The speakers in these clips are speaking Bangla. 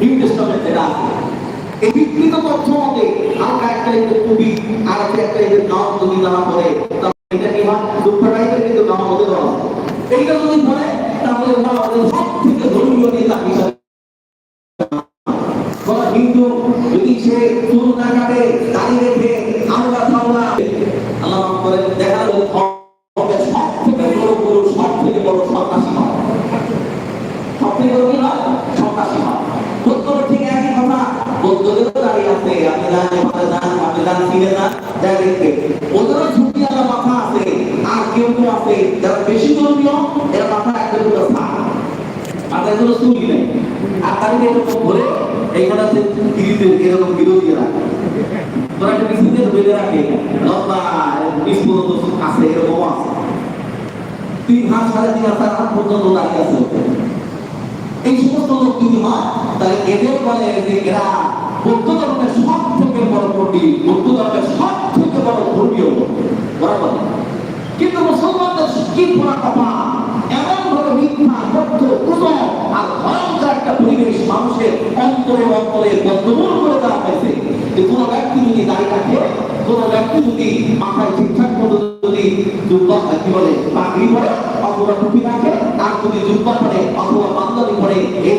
নিউ টেস্টামেন্ট যেটা আছে এই বিকৃত তথ্য মতে, হালকা একটা এদের কবি আর একটা একটা নাম যদি জানা পড়ে তাহলে এটা কি হয়? দুঃখ কিন্তু নাম হতে দেওয়া। এইটা যদি বলে, তাহলে ওরা জানেন চিনে না যা দেখবে ওদেরও ঝুঁকি আলা মাথা আছে, আর কেউ কেউ আছে, যারা বেশি ধর্মীয়, এরা মাথা একটা দুটো থাক মাথায় কোনো চুলই নেই। আর তাদের এরকম ধরে এইখানে আছে গিরিতে এরকম বিরোধী রাখে তোরা একটা বিস্কুটের বেঁধে রাখে লম্বা পর্যন্ত আছে এরকম আছে। তিন হাত সাড়ে তিন হাত হাত পর্যন্ত দাঁড়িয়ে আছে এই সমস্ত লোক যদি হয়, তাহলে এদের বলে যে এরা বৌদ্ধ ধর্মের সব থেকে বড় পণ্ডিত বৌদ্ধ ধর্মের সব থেকে বড় ধর্মীয় ওরা বলে কিন্তু মুসলমানদের কি পড়া এমন ভাবে মিথ্যা তথ্য কুসম আর ভয়ঙ্কর একটা পরিবেশ মানুষের অন্তরে অন্তরে বদ্ধমূল করে দেওয়া হয়েছে। যে কোনো ব্যক্তি যদি দাঁড়িয়ে রাখে কোনো ব্যক্তি যদি মাথায় ঠিকঠাক মতো যদি জুব্বা কি বলে, পাগড়ি পরে অথবা টুপি রাখে, আর যদি জুব্বা পরে অথবা পাঞ্জাবি পরে, এই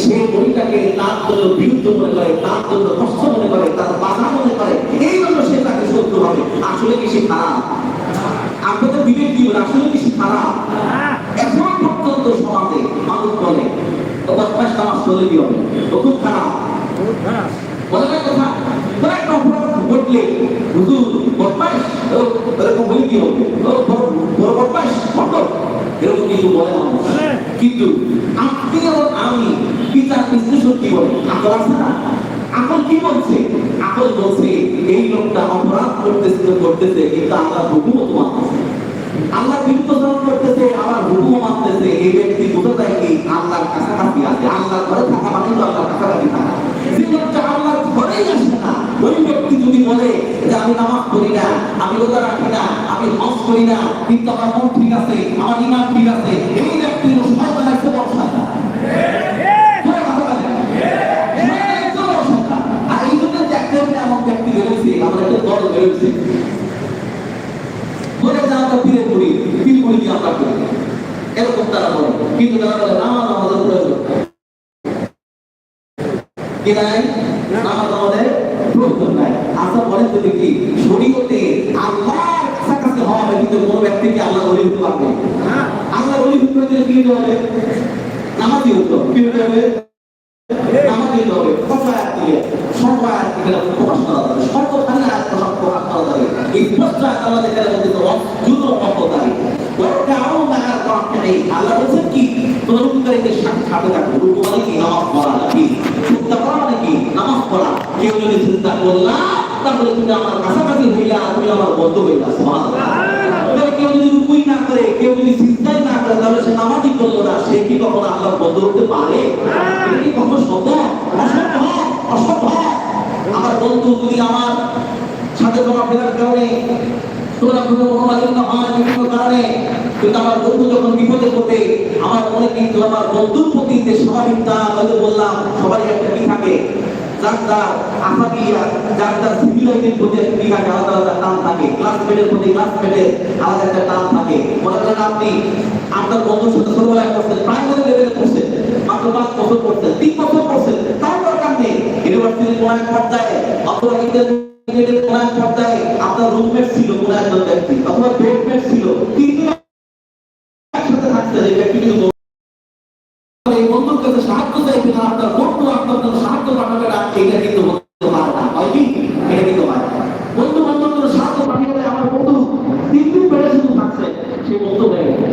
আছে সে বইটাকে তার জন্য বিরুদ্ধ মনে করে, তার জন্য কষ্ট মনে করে, তার বাধা মনে করে, এই জন্য সে তাকে শত্রু হবে আসলে কি সে খারাপ? আপনাদের বিবেক জীবন আসলে কি সে খারাপ? এখন পর্যন্ত সমাজে মানুষ বলে বদমাস নামাজ চলে হবে। ও খুব খারাপ। বলে না কথা? বলে একটা অপরাধ এরকম কিছু বলে না কিন্তু আপনি আমি বিচার বিশ্লেষণ কি বলে। আকল আছে না? আকল কি বলছে? আকল বলছে, এই লোকটা অপরাধ করতেছে করতেছে, কিন্তু আল্লাহ হুকুমত মানতেছে আল্লাহ বিরুদ্ধ করতেছে, আবার হুকুম মানতেছে, এই ব্যক্তি বোঝা যায় কি আল্লাহর কাছাকাছি আছে। আল্লাহর ঘরে থাকা মানে তো আল্লাহর কাছাকাছি থাকা। যে লোকটা আল্লাহর ঘরেই আসে না, ওই ব্যক্তি যদি বলে যে আমি নামাজ পড়ি না, আমি রোজা রাখি না, আমি হজ করি না, কিন্তু আমার মন ঠিক আছে, আমার ইমান ঠিক আছে, এই ব্যক্তির শয়তান একটা বড় শয়তান জোরে কথা বলেন। শয়তান একটা বড় শয়তান। আর এই জন্য যে একটা করে এমন ব্যক্তি বেরোইছে আমাদের দল বেরোইছে যে আমরা ফিরে পড়ি ফির পড়ি দিয়ে আমরা করি এরকম তারা বলে। কিন্তু তারা বলে নামাজ আমাদের প্রয়োজন। কি নাই? নামাজ আমাদের প্রয়োজন নাই। আশা বলেন তো দেখি শরীয়তে আল্লাহর কাছাকাছি হওয়া হবে কিন্তু কোনো ব্যক্তিকে আল্লাহ বলে দিতে পারবে? আল্লাহ বলে দিতে হলে কি হবে? নামাজই হতো। কি হবে নামাজ দিতে হবে সব আয়াত দিয়ে সব আয়াত থেকে প্রকাশ করা যাবে সর্বখানি আয়াত প্রকাশ প্রকাশ করা যাবে এই স্পষ্ট আয়াত আল্লাহ দেখে বলতে তো যুদ্ধ অপদারি ওরকে আরও দেখার করার নেই আল্লাহ বলছেন কি তোমরা সাথে থাকো মানে কি? নামাজ পড়া নাকি? চিন্তা করা মানে কি? নামাজ পড়া। কেউ যদি চিন্তা করলা তাহলে তুমি আমার কাছাকাছি হইলা, তুমি আমার বন্ধ হইলা। সুবহানাল্লাহ। কেউ যদি রুকুই না করে, কেউ যদি চিন্তাই না করে, তাহলে সে নামাজই করল না। সে কি কখনো আল্লাহ বন্ধ হতে পারে? কি কখনো সম্ভব অসম্ভব অসম্ভব আমার বন্ধু যদি আমার সাথে তোমার ফেরার কারণে তোমরা কোনো মনোমালিন্য হয় বিভিন্ন কারণে, কিন্তু আমার বন্ধু যখন বিপদে পড়বে, আমার মনে কিন্তু আমার বন্ধুর প্রতি যে স্বাভাবিকতা হয়তো বললাম, সবারই একটা কি থাকে। যার যার টান থাকে আপনি, আপনার বন্ধুর সাথে তার দরকার নেই ইউনিভার্সিটির কোন এক পর্যায়ে অথবা আপনার রুমমেট ছিল কোন একজন ব্যক্তি অথবা বেডমেট ছিল তিনজন একসাথে থাকতেন এই ব্যক্তি কিন্তু এই বন্ধুর কাছে সাহায্য চাইছে না আপনার বন্ধু আপনার জন্য সাহায্য পাঠাবে না এটা কিন্তু হতে পারে না হয় কি এটা কিন্তু হয় না। বন্ধু বন্ধুর জন্য সাহায্য পাঠিয়ে দেয় আমার বন্ধু তিন দিন বেড়ে শুধু থাকছে সে বন্ধু হয়ে গেছে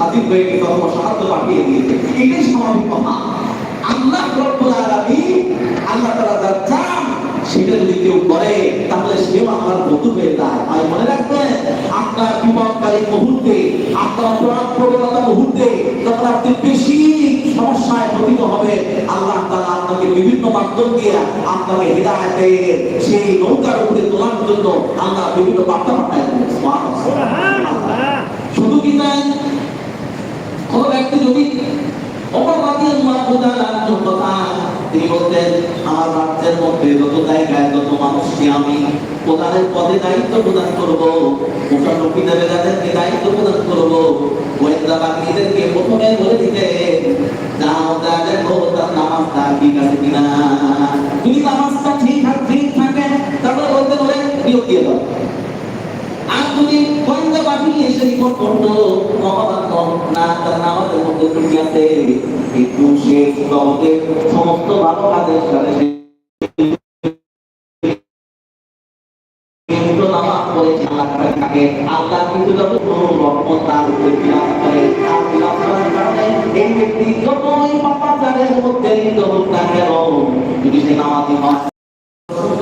হাজির হয়ে গেছে অথবা সাহায্য পাঠিয়ে দিয়েছে। এটাই স্বাভাবিক কথা। আল্লাহ রব্বুল আলামিন আল্লাহ তাআলা যা চান সেটা যদি কেউ করে তাহলে সেও আল্লাহর বন্ধু হয়ে যায়। আর মনে রাখবেন আপনার বিপদকারী মুহূর্তে আপনার অপরাধ প্রবণতা মুহূর্তে যখন আপনি বেশি সমস্যায় পতিত হবে আল্লাহ তাআলা আপনাকে বিভিন্ন মাধ্যম দিয়ে আপনাকে হৃদায়তের সেই নৌকার উপরে তোলার জন্য আল্লাহ বিভিন্ন বার্তা পাঠায় শুধু কি তাই? কোন ব্যক্তি যদি রাদিয়াল্লাহু তাআলা আনহু কথা তিনি বলতেন, আমার রাজ্যের মধ্যে যত জায়গায় যত মানুষকে আমি, প্রধানের পদে দায়িত্ব প্রদান করব মুসাফিরদের যাদেরকে দায়িত্ব প্রদান করব, গোয়েন্দা বাহিনীদেরকে প্রথমে বলে দিতে যাও যা দেখো তার ঠিক আছে কিনা? যদি নামাজটা ঠিক ঠিক থাকে তাহলে বলতে বলে নিয়োগ দিয়ে দাও আর যদি এসে রিপোর্ট করতো মহাবাক্য না তার নামাজের মধ্যে ত্রুটি আছে একটু সে জগতের সমস্ত ভালো কাজের সাথে আল্লাহ কিন্তু যত রহমত তার উপরে বিলাস করে তার বিলাস করার কারণে এই ব্যক্তি যতই পাপাচারের মধ্যে লিপ্ত হোক না কেন?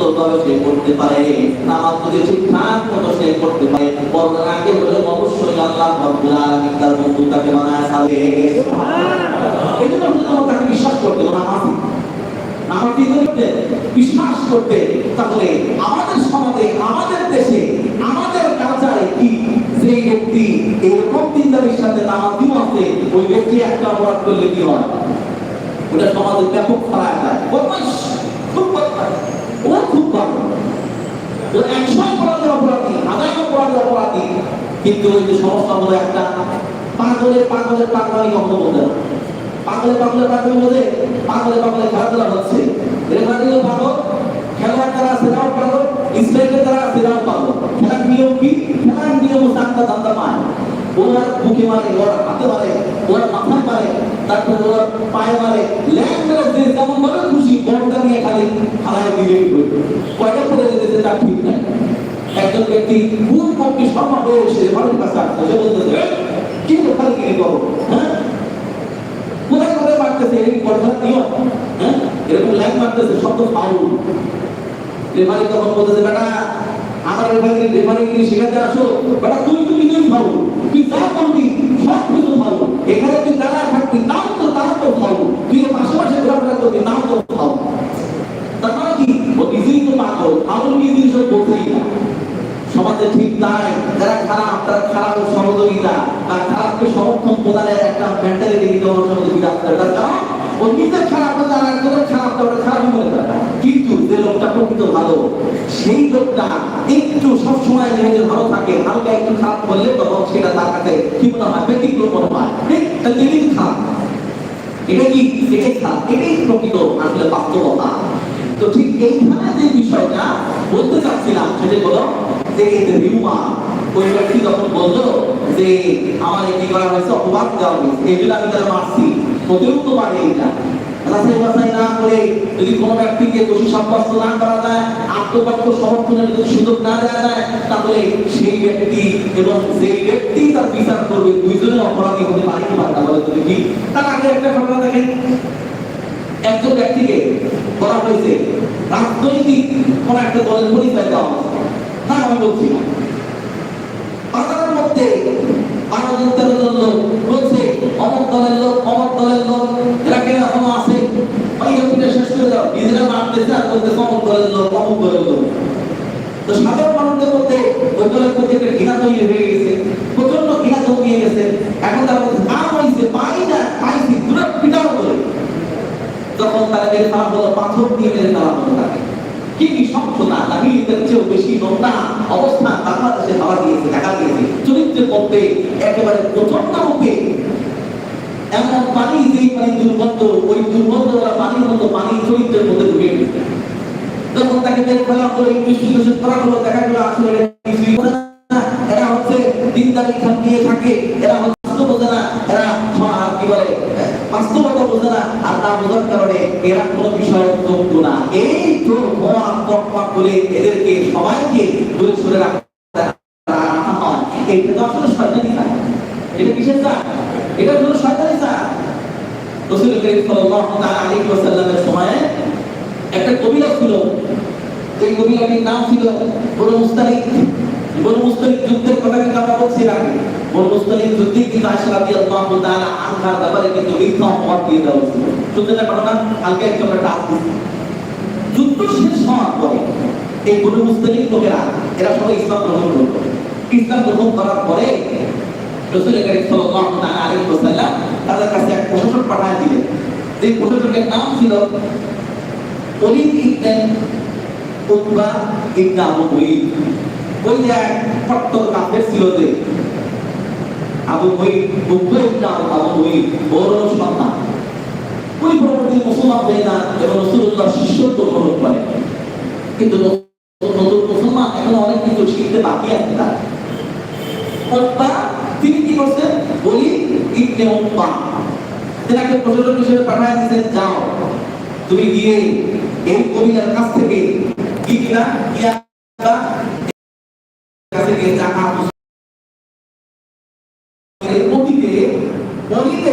সুন্দরভাবে সে করতে পারে নামাজ যদি ঠিকঠাক মতো সে করতে পারে বড় আগে হলে অবশ্যই আল্লাহ রব্বুল আলামিন তার বন্ধু তাকে বানায় সালে এই জন্য তাকে বিশ্বাস করতে হবে নামাজি নামাজি করতে বিশ্বাস করতে তাহলে আমাদের সমাজে আমাদের দেশে আমাদের কালচারে কি? যে ব্যক্তি এরকম চিন্তার সাথে নামাজিও আছে ওই ব্যক্তি একটা অপরাধ করলে কি হয়? ওটা সমাজের ব্যাপক ফলায় যায়। খুব ও খুব ভালো ও একশো অপরাধের অপরাধী হাজার অপরাধের অপরাধী কিন্তু ওই যে সমস্যা হলো একটা পাগলের পাগলের পাগলামি কখনো বলতে না পাগলে পাগলে পাগলে বলে পাগলে পাগলে খেলাধুলা হচ্ছে রেফারিও পাগল খেলার তারা সেরাও পাগল ইসরায়েলের তারা সেরাও পাগল খেলার নিয়ম কি খেলার নিয়ম আত্মা দান্দা পায় ওরা বুকে মারে ওরা হাতে মারে ওরা মাথায় মারে তারপরে ওরা পায়ে মারে ল্যাং মেরে যেমন ভাবে খুশি বড়টা খালি খালায় দিলেই কয়টা তার সভা হয়ে হ্যাঁ? তুই তুমি তুই ফাউল তুই যা করবি, সব তুই দাঁড়ায় থাকবি তাও তো তাও তো তুই এর পাশে পাশে ঘোরাফেরা করবি তাও তো ফাউল তার মানে কি ও নিজেই তো পাগল ফাউল কি জিনিস ও বোঝেই না সমাজে ঠিক তাই যারা খারাপ, তারা খারাপের সহযোগিতা। আর খারাপকে সমর্থন প্রদানের একটা মেন্টালিটি কিন্তু বিরাজ করে তার কারণ ও নিজে খারাপ আর একজনের খারাপ ওটা খারাপ মনে করে। কিন্তু যে লোকটা প্রকৃত ভালো, সেই লোকটা একটু সবসময় নিজের ভালো থাকে। হালকা একটু খারাপ করলে তখন সেটা তার কাছে কি মনে হয়, ব্যতিক্রম মনে হয়। খারাপ। এটা কি? এটাই খারাপ। এটাই প্রকৃত আসলে বাস্তবতা। তো ঠিক এইখানে যে বিষয়টা বলতে চাচ্ছিলাম সেটা হলো যে ওই ব্যক্তি যখন বলল যে আমার কি করা হয়েছে, অপবাদ দেওয়া হয়েছে, এই আমি তারা মারছি ওদেরও তো পারে বাসাই না করে যদি কোনো ব্যক্তিকে দোষী সাব্যস্ত না করা যায়, আত্মপক্ষ সমর্থনের যদি সুযোগ না দেওয়া যায়, তাহলে সেই ব্যক্তি এবং সেই ব্যক্তি তার বিচার করবে, দুইজনের অপরাধী হতে পারে কি পারে বলে তুমি কি তার আগে একটা ঘটনা দেখেন। একজন ব্যক্তিকে করা হয়েছে, রাজনৈতিক কোন একটা দলের পরিচয় দেওয়া না, আমি বলছি না। বাজারের মধ্যে তেরো বলছে অমক দলের লোক অমক দলের লোক এরা কেন এখনও আছে, ওই শেষ করে দাও। নিজেরা আর অমক দলের লোক অমক দলের লোক। তো সাধারণ মানুষদের মধ্যে ওই দলের প্রতি একটা ঘৃণা তৈরি হয়ে গেছে প্রচণ্ড ঘৃণা জমিয়ে গেছে। এখন তার মধ্যে নাম হয়েছে পাই না পাইছি দূরে পিটাও বলে যখন তারা মেরে ফেলা হলো, পাথর দিয়ে মেরে ফেলা হলো তাকে। কি কি সক্ষতা নাগরিকদের চেয়েও বেশি নোংরা অবস্থা বাংলাদেশে পাওয়া গিয়েছে, দেখা গিয়েছে। চরিত্রের মধ্যে একেবারে প্রচণ্ড রূপে এমন পানি, যেই পানি দুর্গন্ধ, ওই দুর্গন্ধ ওরা পানির মতো পানি চরিত্রের মধ্যে ঢুকে গেছে যখন তাকে মেরে ফেলা হলো ইনভেস্টিগেশন করা হলো, দেখা গেল আসলে এরা হচ্ছে দিনদারি খান দিয়ে থাকে, এরা বাস্তব বোঝে না এরা আহ, কি বলে বাস্তবতা বোঝে না বোঝার কারণে এরা কোনো বিষয়ের যোগ্য না। এই তো হওয়া তকমা করে এদেরকে সবাইকে দূরে সরে রাখা হয়। এইটা তো আসলে শয়তানি এটা কিসের চা এটা হলো শয়তানি চা রসুল করিম সাল্লাল্লাহু তাআলা আলাইহি সময়ে একটা কবিরা ছিল। যে কবিরাটির নাম ছিল বনু মুস্তালিক বনু মুস্তালিক যুদ্ধের কথা কিন্তু আমরা বলছি আগে বনু মুস্তালিক যুদ্ধে কিন্তু আয়েশা রাদিয়াল্লাহু তাআলা আনহার ব্যাপারে কিন্তু মিথ্যা অপবাদ দিয়ে হয়েছিল ঘটনা কালকে একটু আমরা টাচ দিচ্ছি যুদ্ধ শেষ হওয়ার পরে এই বনু মুস্তালিক লোকেরা, এরা সবাই ইসলাম গ্রহণ করল ইসলাম গ্রহণ করার পরে রসুল করিম সাল্লাল্লাহু তাদের কাছে এক প্রশাসক এই প্রশাসকের নাম ছিল ওলিদ ইবনে উতবা ইবনে আবু এক কট্টর কাফের ছিল যে, আবু মুঈদ উতবা ইবনে আবু মুঈদ বড় ওই পরবর্তী মুসলমান হয়ে না, এবং রসুল্লাহ শিষ্যত্ব গ্রহণ করে। কিন্তু নতুন মুসলমান এখন অনেক কিছু শিখতে বাকি আছে তার। তিনি কি করছেন? বলি প্রশাসক হিসেবে যাও, তুমি গিয়ে এই কবিতার কাছ থেকে কি কিনা অতীতে অতীতে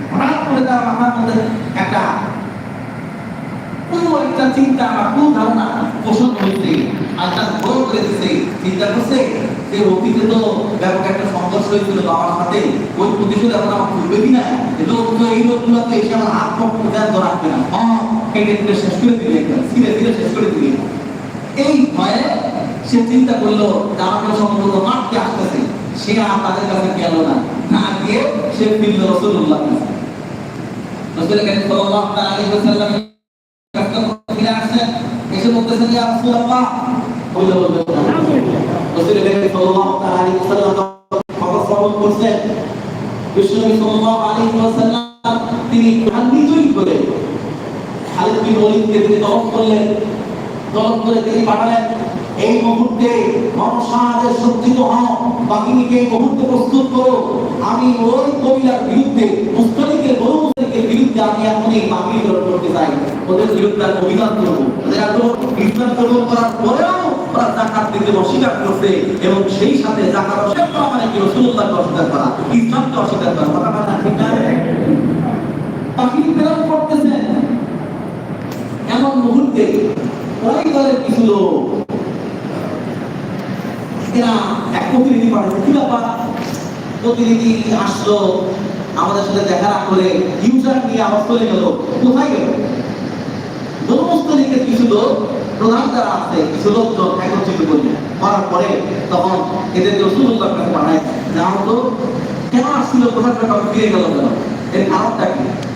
তার চিন্তা তার সে করল মারতে আসতেছে। সে আর তাদের কাছে গেল না। না গিয়ে সে ফিরল রসুল্লাহ রসুল করিম সাল্লাল্লাহু আলাইহি ওয়াসাল্লাম কাছে ফিরে আসছেন এসে বলতেছেন ইয়া রাসূলুল্লাহ। বলে বলবে রসুল করিম সাল্লাল্লাহু আলাইহি ওয়াসাল্লাম খবর শ্রবণ করছেন বিশ্বনবী সাল্লাল্লাহু আলাইহি ওয়াসাল্লাম তিনি করো আমি ওই কবিলার বিরুদ্ধে মুস্তলিকের বিরুদ্ধে আমি এখন এই গ্রহণ করতে চাই ওদের বিরুদ্ধে আমি অভিযান করব। ওদের আগ্রহ ইসলাম গ্রহণ করার পরেও ওরা জাকাত দিতে অস্বীকার করছে এবং সেই সাথে জাকাত অস্বীকার করা মানে কি? অস্বীকার করা, ইসলামকে অস্বীকার করা। ঠিক না? প্রেরণ করতেছেন এমন মুহূর্তে ওই দলের কিছু লোক, এরা এক প্রতিনিধি পাঠাচ্ছে। কি ব্যাপার? প্রতিনিধি আসলো আমাদের সাথে দেখা না করে ইউজার নিয়ে আবার চলে গেল। কোথায় গেল? সমস্ত কিছু লোক, প্রধান যারা কিছু লোকজন একত্রিত করলেন করার পরে তখন এদের রসুল্লাহর কাছে পাঠায়, যাও তো, কেন আসছিল? ফিরে গেল কেন? এর কারণটা কি?